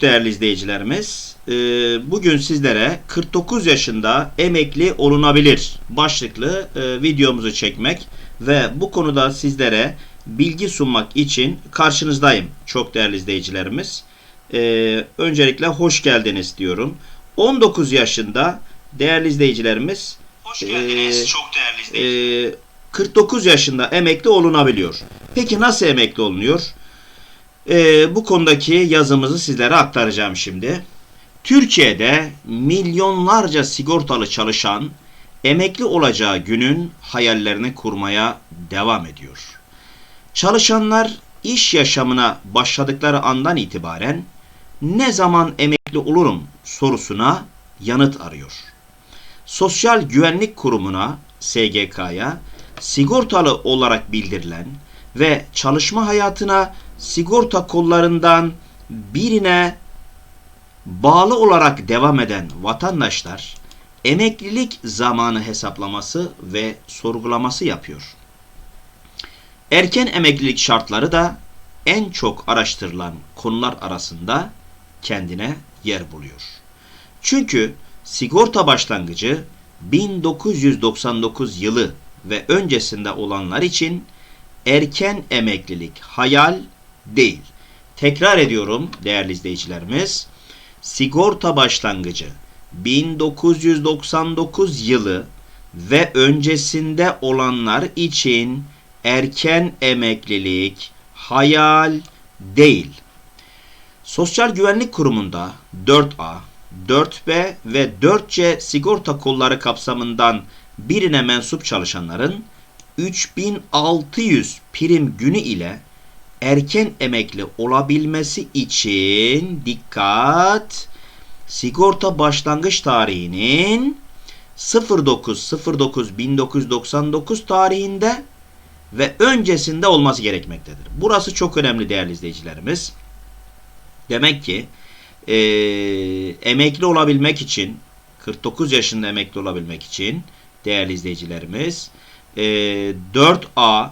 Değerli izleyicilerimiz, e, bugün sizlere 49 yaşında emekli olunabilir başlıklı e, videomuzu çekmek ve bu konuda sizlere bilgi sunmak için karşınızdayım çok değerli izleyicilerimiz. E, öncelikle hoş geldiniz diyorum. 19 yaşında değerli izleyicilerimiz Hoş geldiniz çok değerli izleyiciler. e, 49 yaşında emekli olunabiliyor. Peki nasıl emekli olunuyor? E, bu konudaki yazımızı sizlere aktaracağım şimdi. Türkiye'de milyonlarca sigortalı çalışan emekli olacağı günün hayallerini kurmaya devam ediyor. Çalışanlar iş yaşamına başladıkları andan itibaren ne zaman emekli olurum sorusuna yanıt arıyor. Sosyal Güvenlik Kurumu'na, SGK'ya sigortalı olarak bildirilen ve çalışma hayatına sigorta kollarından birine bağlı olarak devam eden vatandaşlar emeklilik zamanı hesaplaması ve sorgulaması yapıyor. Erken emeklilik şartları da en çok araştırılan konular arasında kendine yer buluyor. Çünkü sigorta başlangıcı 1999 yılı ve öncesinde olanlar için erken emeklilik hayal değil. Tekrar ediyorum değerli izleyicilerimiz. Sigorta başlangıcı 1999 yılı ve öncesinde olanlar için erken emeklilik hayal değil. Sosyal Güvenlik Kurumu'nda 4A, 4B ve 4C sigorta kolları kapsamından birine mensup çalışanların 3600 prim günü ile erken emekli olabilmesi için dikkat sigorta başlangıç tarihinin 09.09.1999 tarihinde ve öncesinde olması gerekmektedir. Burası çok önemli değerli izleyicilerimiz. Demek ki e, emekli olabilmek için 49 yaşında emekli olabilmek için değerli izleyicilerimiz e, 4A,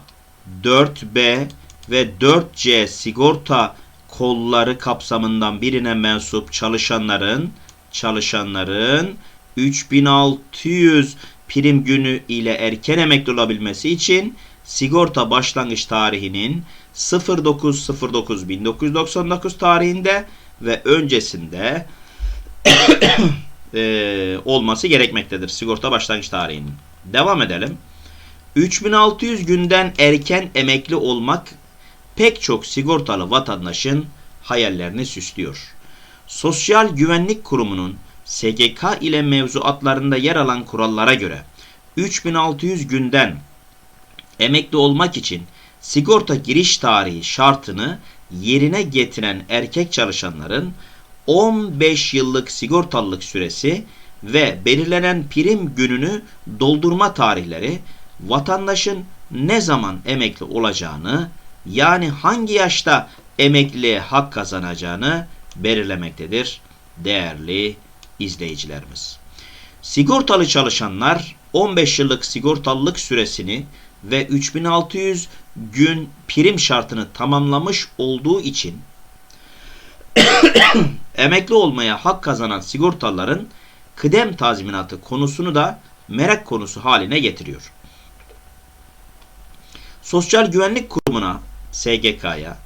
4B ve 4C sigorta kolları kapsamından birine mensup çalışanların çalışanların 3600 prim günü ile erken emekli olabilmesi için sigorta başlangıç tarihinin 09.09.1999 tarihinde ve öncesinde e, olması gerekmektedir sigorta başlangıç tarihinin. Devam edelim. 3600 günden erken emekli olmak pek çok sigortalı vatandaşın hayallerini süslüyor. Sosyal Güvenlik Kurumu'nun SGK ile mevzuatlarında yer alan kurallara göre 3600 günden emekli olmak için sigorta giriş tarihi şartını yerine getiren erkek çalışanların 15 yıllık sigortalılık süresi ve belirlenen prim gününü doldurma tarihleri vatandaşın ne zaman emekli olacağını yani hangi yaşta emekliliğe hak kazanacağını belirlemektedir değerli izleyicilerimiz. Sigortalı çalışanlar 15 yıllık sigortalılık süresini ve 3600 gün prim şartını tamamlamış olduğu için emekli olmaya hak kazanan sigortalıların kıdem tazminatı konusunu da merak konusu haline getiriyor. Sosyal Güvenlik Kurumu'na SGK'ya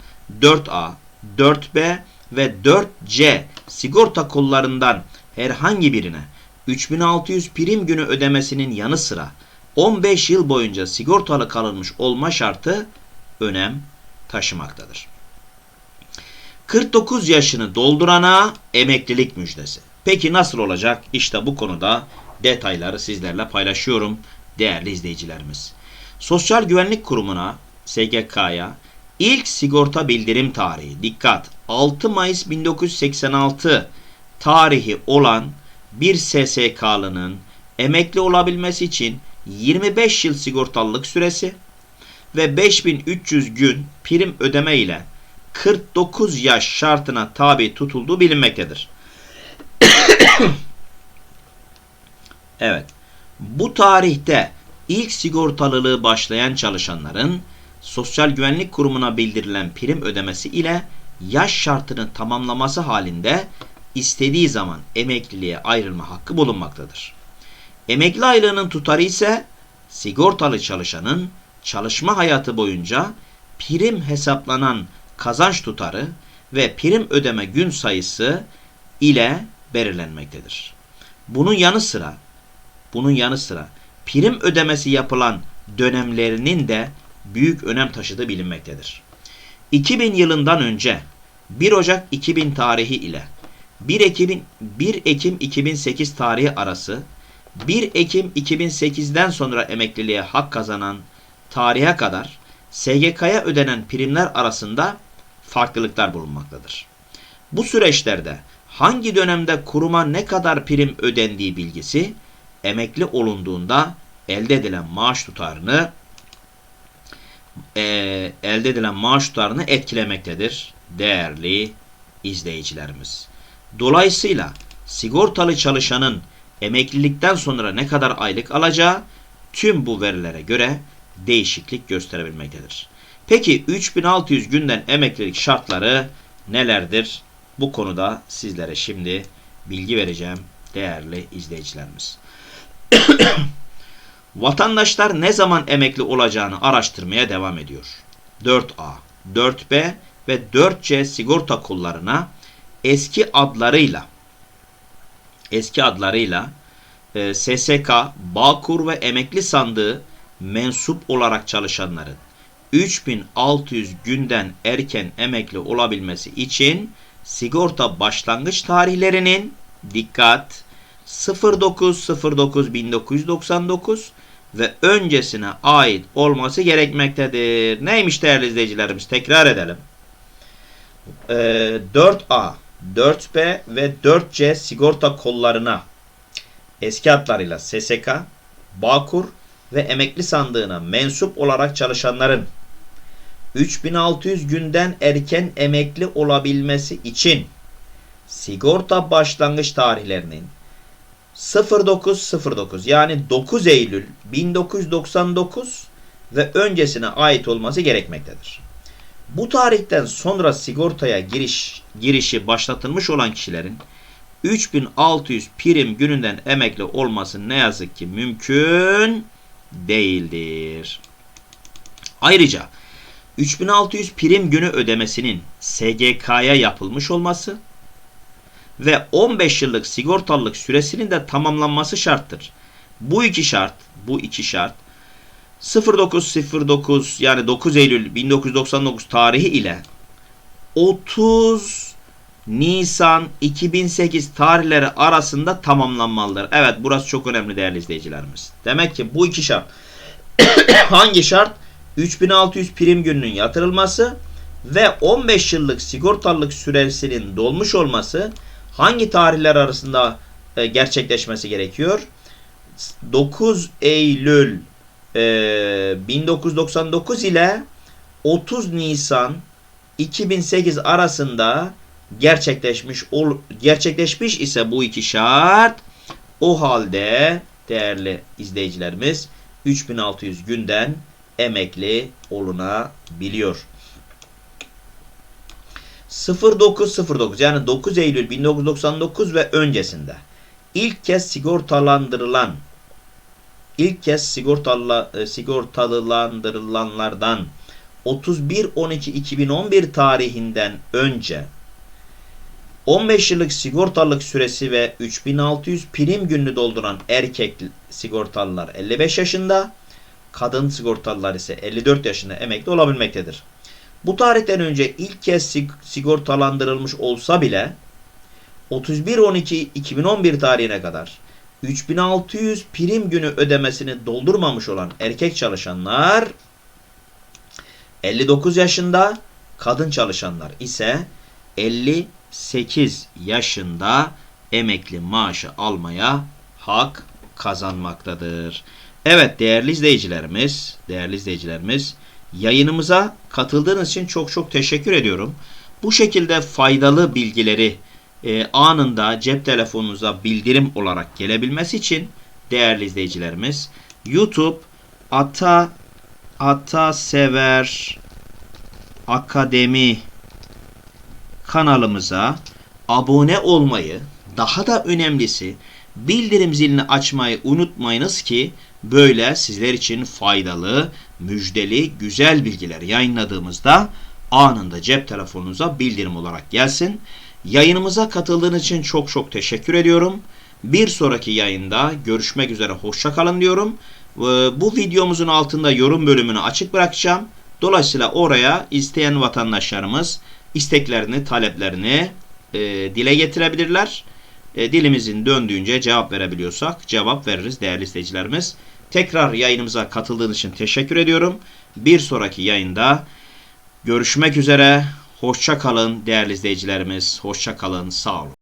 4A, 4B ve 4C sigorta kollarından herhangi birine 3600 prim günü ödemesinin yanı sıra 15 yıl boyunca sigortalı kalınmış olma şartı önem taşımaktadır. 49 yaşını doldurana emeklilik müjdesi. Peki nasıl olacak? İşte bu konuda detayları sizlerle paylaşıyorum değerli izleyicilerimiz. Sosyal Güvenlik Kurumu'na SGK'ya ilk sigorta bildirim tarihi dikkat 6 Mayıs 1986 tarihi olan bir SSK'lının emekli olabilmesi için 25 yıl sigortalılık süresi ve 5300 gün prim ödeme ile 49 yaş şartına tabi tutulduğu bilinmektedir. evet. Bu tarihte ilk sigortalılığı başlayan çalışanların Sosyal Güvenlik Kurumu'na bildirilen prim ödemesi ile yaş şartını tamamlaması halinde istediği zaman emekliliğe ayrılma hakkı bulunmaktadır. Emekli aylığının tutarı ise sigortalı çalışanın çalışma hayatı boyunca prim hesaplanan kazanç tutarı ve prim ödeme gün sayısı ile belirlenmektedir. Bunun yanı sıra bunun yanı sıra prim ödemesi yapılan dönemlerinin de büyük önem taşıdığı bilinmektedir. 2000 yılından önce 1 Ocak 2000 tarihi ile 1 Ekim 1 Ekim 2008 tarihi arası 1 Ekim 2008'den sonra emekliliğe hak kazanan tarihe kadar SGK'ya ödenen primler arasında farklılıklar bulunmaktadır. Bu süreçlerde hangi dönemde kuruma ne kadar prim ödendiği bilgisi emekli olunduğunda elde edilen maaş tutarını eee, elde edilen maaş tutarını etkilemektedir değerli izleyicilerimiz. Dolayısıyla sigortalı çalışanın emeklilikten sonra ne kadar aylık alacağı tüm bu verilere göre değişiklik gösterebilmektedir. Peki 3600 günden emeklilik şartları nelerdir? Bu konuda sizlere şimdi bilgi vereceğim değerli izleyicilerimiz. Vatandaşlar ne zaman emekli olacağını araştırmaya devam ediyor. 4A, 4B ve 4C sigorta kollarına eski adlarıyla eski adlarıyla e, SSK, Bağkur ve Emekli Sandığı mensup olarak çalışanların 3600 günden erken emekli olabilmesi için sigorta başlangıç tarihlerinin dikkat 09.09.1999 ve öncesine ait olması gerekmektedir. Neymiş değerli izleyicilerimiz? Tekrar edelim. Ee, 4A, 4B ve 4C sigorta kollarına eski adlarıyla SSK, Bağkur ve emekli sandığına mensup olarak çalışanların 3600 günden erken emekli olabilmesi için sigorta başlangıç tarihlerinin 0909 yani 9 Eylül 1999 ve öncesine ait olması gerekmektedir. Bu tarihten sonra sigortaya giriş girişi başlatılmış olan kişilerin 3600 prim gününden emekli olması ne yazık ki mümkün değildir. Ayrıca 3600 prim günü ödemesinin SGK'ya yapılmış olması ve 15 yıllık sigortalılık süresinin de tamamlanması şarttır. Bu iki şart, bu iki şart 0909 yani 9 Eylül 1999 tarihi ile 30 Nisan 2008 tarihleri arasında tamamlanmalıdır. Evet burası çok önemli değerli izleyicilerimiz. Demek ki bu iki şart hangi şart? 3600 prim gününün yatırılması ve 15 yıllık sigortalılık süresinin dolmuş olması hangi tarihler arasında e, gerçekleşmesi gerekiyor? 9 Eylül e, 1999 ile 30 Nisan 2008 arasında gerçekleşmiş ol, gerçekleşmiş ise bu iki şart o halde değerli izleyicilerimiz 3600 günden emekli olunabiliyor. 0909 yani 9 Eylül 1999 ve öncesinde ilk kez sigortalandırılan ilk kez sigortalı, e, sigortalılandırılanlardan 31-12-2011 tarihinden önce 15 yıllık sigortalılık süresi ve 3600 prim gününü dolduran erkek sigortalılar 55 yaşında, kadın sigortalılar ise 54 yaşında emekli olabilmektedir. Bu tarihten önce ilk kez sigortalandırılmış olsa bile 31-12-2011 tarihine kadar 3600 prim günü ödemesini doldurmamış olan erkek çalışanlar 59 yaşında, kadın çalışanlar ise 58 yaşında emekli maaşı almaya hak kazanmaktadır. Evet değerli izleyicilerimiz, değerli izleyicilerimiz yayınımıza katıldığınız için çok çok teşekkür ediyorum. Bu şekilde faydalı bilgileri e, anında cep telefonunuza bildirim olarak gelebilmesi için değerli izleyicilerimiz YouTube Ata Ata Sever Akademi kanalımıza abone olmayı, daha da önemlisi bildirim zilini açmayı unutmayınız ki böyle sizler için faydalı, müjdeli, güzel bilgiler yayınladığımızda anında cep telefonunuza bildirim olarak gelsin. Yayınımıza katıldığınız için çok çok teşekkür ediyorum. Bir sonraki yayında görüşmek üzere hoşça kalın diyorum. Ee, Bu videomuzun altında yorum bölümünü açık bırakacağım. Dolayısıyla oraya isteyen vatandaşlarımız isteklerini, taleplerini e, dile getirebilirler. E, dilimizin döndüğünce cevap verebiliyorsak cevap veririz değerli izleyicilerimiz. Tekrar yayınımıza katıldığınız için teşekkür ediyorum. Bir sonraki yayında görüşmek üzere. Hoşça kalın değerli izleyicilerimiz. Hoşça kalın. Sağ olun.